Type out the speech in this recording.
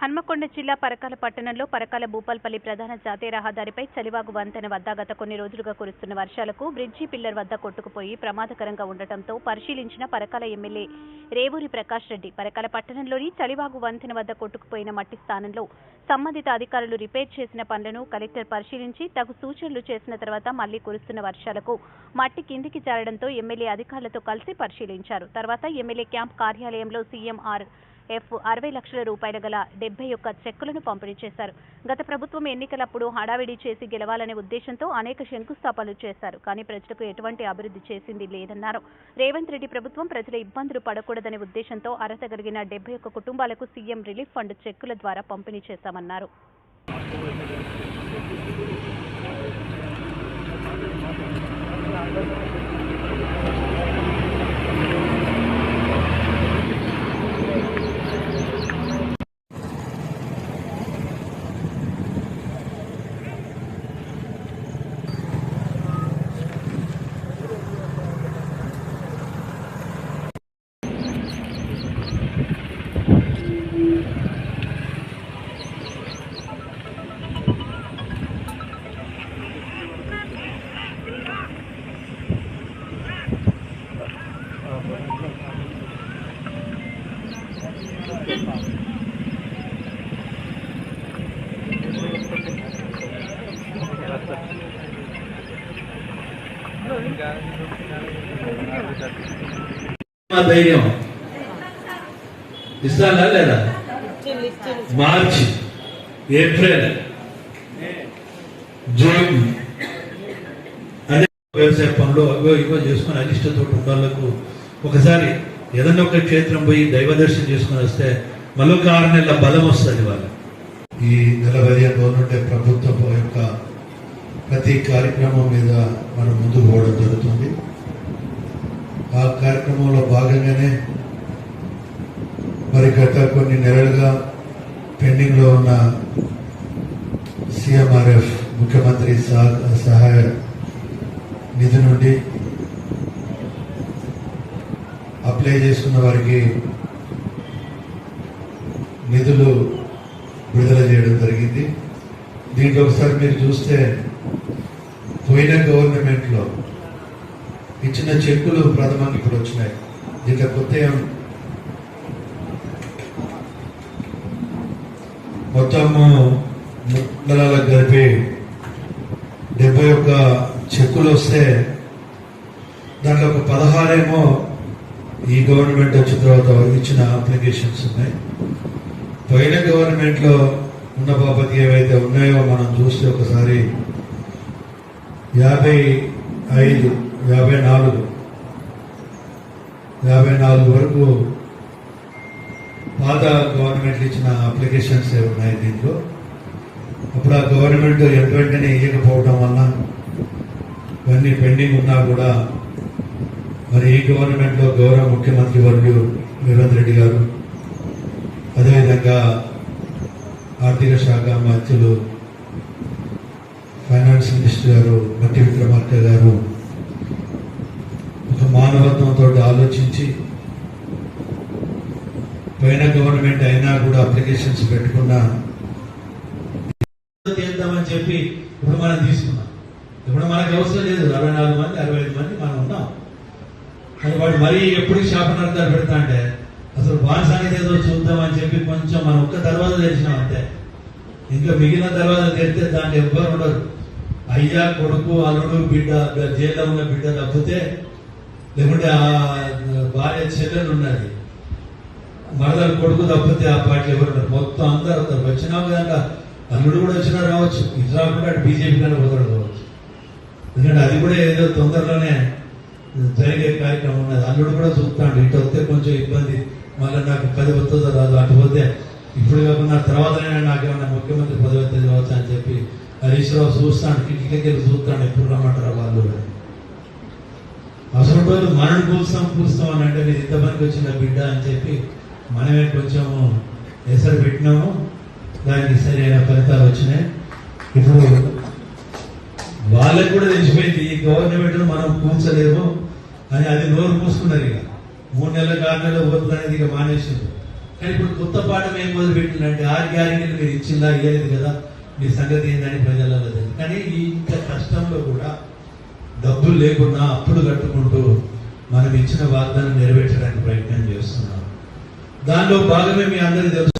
హన్మకొండ జిల్లా పరకాల పట్టణంలో పరకాల భూపాల్పల్లి ప్రధాన జాతీయ రహదారిపై చలివాగు వంతెన వద్ద గత కొన్ని రోజులుగా కురుస్తున్న వర్షాలకు బ్రిడ్జి పిల్లర్ వద్ద కొట్టుకుపోయి ప్రమాదకరంగా ఉండటంతో పరిశీలించిన పరకాల ఎమ్మెల్యే రేవూరి ప్రకాష్ రెడ్డి పరకాల పట్టణంలోని చలివాగు వంతెన వద్ద కొట్టుకుపోయిన మట్టి స్థానంలో సంబంధిత అధికారులు రిపేర్ చేసిన పనులను కలెక్టర్ పరిశీలించి తగు సూచనలు చేసిన తర్వాత మళ్ళీ కురుస్తున్న వర్షాలకు మట్టి కిందికి జారడంతో ఎమ్మెల్యే అధికారులతో కలిసి పరిశీలించారు. తర్వాత ఎమ్మెల్యే క్యాంప్ కార్యాలయంలో సీఎంఆర్ ఎఫ్ అరవై లక్షల రూపాయల గల డెబ్బై ఒక్క చెక్కులను పంపిణీ చేశారు. గత ప్రభుత్వం ఎన్నికలప్పుడు హడావిడి చేసి గెలవాలనే ఉద్దేశంతో అనేక శంకుస్థాపనలు చేశారు. కానీ ప్రజలకు ఎటువంటి అభివృద్ధి చేసింది లేదన్నారు. రేవంత్ రెడ్డి ప్రభుత్వం ప్రజల ఇబ్బందులు పడకూడదనే ఉద్దేశంతో అర్హత కలిగిన డెబ్బై ఒక్క కుటుంబాలకు సీఎం రిలీఫ్ ఫండ్ చెక్కుల ద్వారా పంపిణీ చేశామన్నారు. ధైర్యం. ఇస్తానా లేదా? March April June. అదే వ్యవసాయ పనులు అవో ఇవో చేసుకుని అనిష్టతో ఉండాలకు ఒకసారి ఏదన్నా ఒక క్షేత్రం పోయి దైవ దర్శనం చేసుకుని వస్తే మరొక ఆరు నెలల బలం వస్తుంది వాళ్ళు ఈ నెల పదిహేను రోజులుండే ప్రభుత్వం ప్రతి కార్యక్రమం మీద మనం ముందు పోవడం జరుగుతుంది. ఆ కార్యక్రమంలో భాగంగానే మరి గత కొన్ని నెలలుగా పెండింగ్లో ఉన్న సిఎంఆర్ఎఫ్ ముఖ్యమంత్రి సహ- సహాయ నిధి నుండి అప్లై చేసుకున్న వారికి నిధులు దీంట్లో ఒకసారి మీరు చూస్తే పోయిన గవర్నమెంట్లో ఇచ్చిన చెక్కులు ప్రథమంగా ఇప్పుడు వచ్చినాయి. దీంట్లో కొత్త మొత్తము నెలలకు కలిపి డెబ్బై ఒక్క చెక్కులు వస్తే దాంట్లో ఒక పదహారేమో ఈ గవర్నమెంట్ వచ్చిన తర్వాత ఇచ్చిన అప్లికేషన్స్ ఉన్నాయి. పోయిన గవర్నమెంట్లో ఉన్న ఏవైతే ఉన్నాయో మనం చూస్తే ఒకసారి యాభై ఐదు యాభై నాలుగు. యాభై నాలుగు వరకు పాత గవర్నమెంట్లు ఇచ్చిన అప్లికేషన్స్ ఉన్నాయి దీంట్లో. అప్పుడు ఆ గవర్నమెంట్ ఎంత వెంటనే ఇవ్వకపోవడం వల్ల ఇవన్నీ పెండింగ్ ఉన్నా కూడా మరి ఈ గవర్నమెంట్లో గౌరవ ముఖ్యమంత్రి వర్యులు రేవంత్ రెడ్డి గారు అదేవిధంగా ఆర్థిక శాఖ మంత్రులు ఫైనాన్స్ మినిస్టర్ గారు మట్టి విక్రమార్క గారు ఒక మానవత్వంతో ఆలోచించి పైన గవర్నమెంట్ అయినా కూడా అప్లికేషన్స్ పెట్టుకున్నా చేద్దామని చెప్పి ఇప్పుడు మనం తీసుకున్నాం. ఇప్పుడు మనకు అవసరం లేదు. అరవై నాలుగు మంది అరవై ఐదు మంది మనం ఉన్నాం. కానీ వాడు మరీ ఎప్పుడు శాపనార్థాలు పెడతా అంటే అసలు బాణసానికి ఏదో చూద్దామని చెప్పి కొంచెం మనం ఒక్క తర్వాత తెరిచినాం అంతే. ఇంకా మిగిలిన తర్వాత తెరితే దాంట్లో ఎవ్వరు ఉండరు. అయ్యా కొడుకు అల్లుడు బిడ్డ జైల్లో ఉన్న బిడ్డ తప్పితే లేకుంటే ఆ భార్య చెల్లెలు ఉన్నది. మరదలు కొడుకు తప్పితే ఆ పార్టీ ఎవరు ఉండరు. మొత్తం అందరూ అందరు వచ్చినా కనుక అల్లుడు కూడా వచ్చినా రావచ్చు. ఇది రాకుండా బీజేపీ కానీ వదలడు కావచ్చు. ఎందుకంటే అది కూడా ఏదో తొందరలోనే జరిగే కార్యక్రమం ఉన్నది. అల్లుడు కూడా చూస్తాడు. ఇటు వస్తే కొంచెం ఇబ్బంది మళ్ళీ నాకు పది వస్తుందో రాదు అటు పోతే ఇప్పుడు కాకుండా తర్వాతనైనా నాకేమన్నా ముఖ్యమంత్రి పదవి వస్తుంది కావచ్చు అని చెప్పి హరీష్ రావు చూస్తాను కిటికీకి వెళ్ళి చూస్తాడు ఎప్పుడు రమ్మంటారు వాళ్ళు అసలు రోజు మనం కూల్స్తాం కూల్స్తాం అని అంటే ఇంత ఇంతమందికి వచ్చిన బిడ్డ అని చెప్పి మనమే కొంచెం ఎసరు పెట్టినాము దానికి సరైన ఫలితాలు వచ్చినాయి. ఇప్పుడు వాళ్ళకు కూడా తెలిసిపోయింది ఈ గవర్నమెంట్ మనం కూర్చలేము అని అది నోరు మూసుకున్నారు ఇక. మూడు నెలలు ఆరు నెలలు పోతుంది అనేది ఇక మానేసింది కానీ ఇప్పుడు కొత్త పాఠం ఏం మొదలుపెట్టిందంటే ఆరు గ్యారెంటీలు మీరు ఇచ్చిందా ఇవ్వలేదు కదా? మీ సంగతి ఏందని ప్రజలలో తెలుసు కానీ ఈ ఇంత కష్టంలో కూడా డబ్బులు లేకుండా అప్పులు కట్టుకుంటూ మనం ఇచ్చిన వాగ్దానం నెరవేర్చడానికి ప్రయత్నం చేస్తున్నాం. దానిలో భాగమే మీ అందరికీ తెలుసు